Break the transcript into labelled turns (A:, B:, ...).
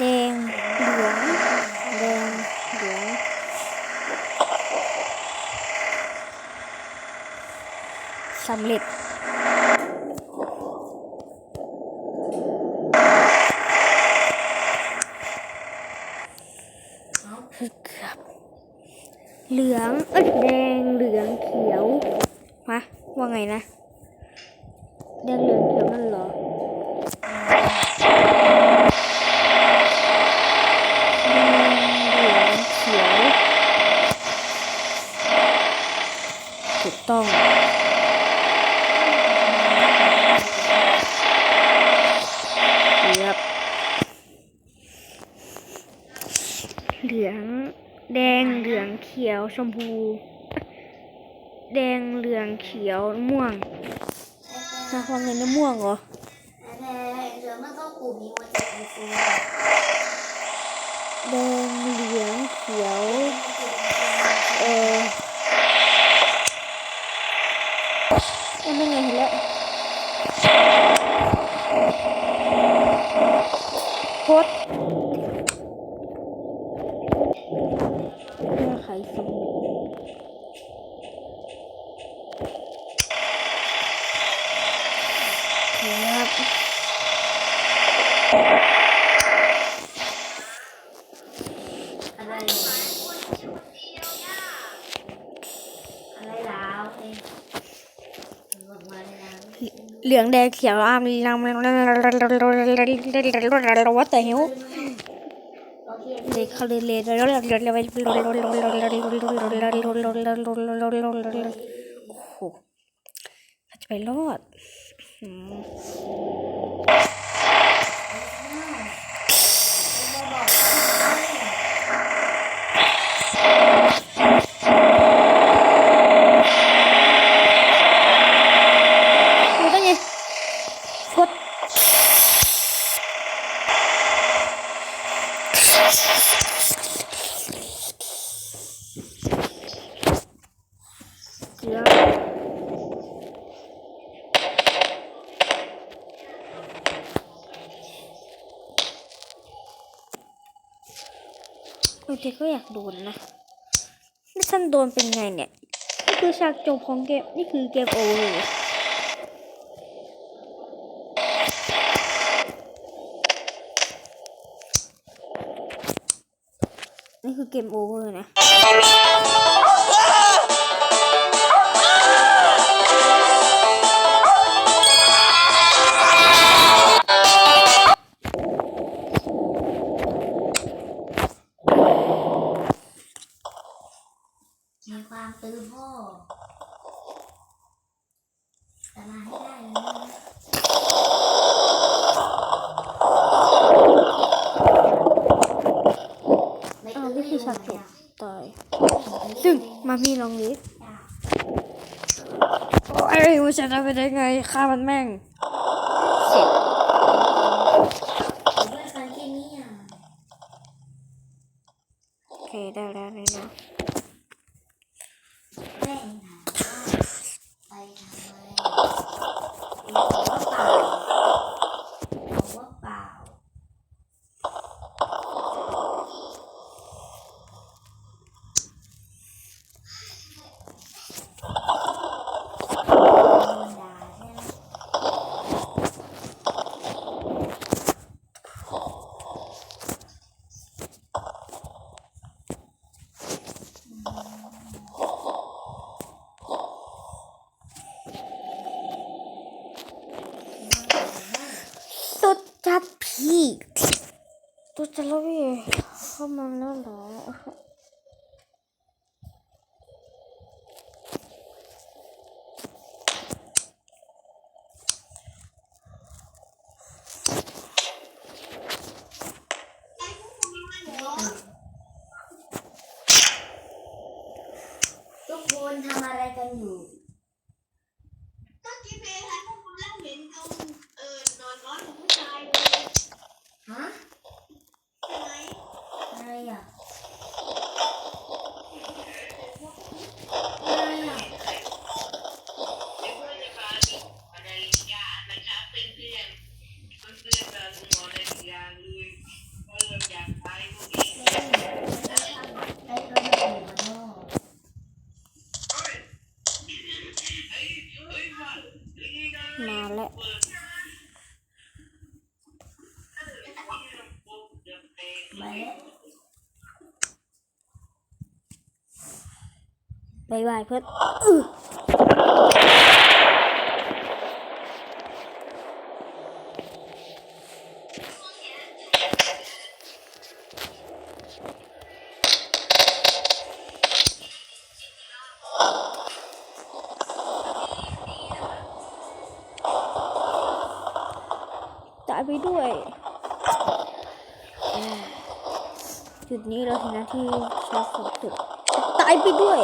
A: แดงเหลืองแดงเหลืองสำเร็จเกือบเหลืองเอ้ยแดงเหลืองเขียวฮะว่าไงนะ แดงเหลืองเขียวนั่นเหรอ แดง เหลือง เขียว ถูกต้องเกือบเหลือง แดงเหลืองเขียวชมพู แดงเหลืองเขียวม่วงนะว่าไงนะม่วงเหรอ
B: แน่เหลือมันก็กลุ่มนี้มันจะเป็นฟู
A: แดงเหลือง เขียว เออเอ้ยไม่ไงเห็นแล้วโคตรเพื่อไขสมุดครับ
B: อะไรอะไรแล้วเองบอกมาเลยนะ
A: เหลืองแดงเขียวอามลำวัดแต่หิว
B: โอเค
A: เด็กเขาเลยเลยโอ้โหจะไปรอดอืมดู เกลือเออแต่ก็อยากโดนนะนี่ฉันโดนเป็นไงเนี่ย นี่คือฉากจบของเกม นี่คือเกมโอเวอร์นี่คือเกมโอเวอร์นะ
B: ตาย
A: ซึ่งมามีลองลิสโอ้ยมันจะทำไปได้ไงฆ่ามันแม่งเสร็จ
B: เพื่อนกันแค่นี้อะ
A: โอเคได้แล้วได้แล้ว
B: แม่งถามว่าไปทำไมบอกว่าเปล่าบอกว่าเปล่า โดนด่าใช่ไหม
A: สุดจัดพี่ตัว จะแล้วพี่เข้ามาแล้วเหรอ
B: ทุกคนทำอะไรกันอยู่
C: มาแล้วมา
B: แล้ว
A: บายบายเพื่อน ไปด้วย จุดนี้เราเห็นนะที่ชอบสุดตายไปด้วย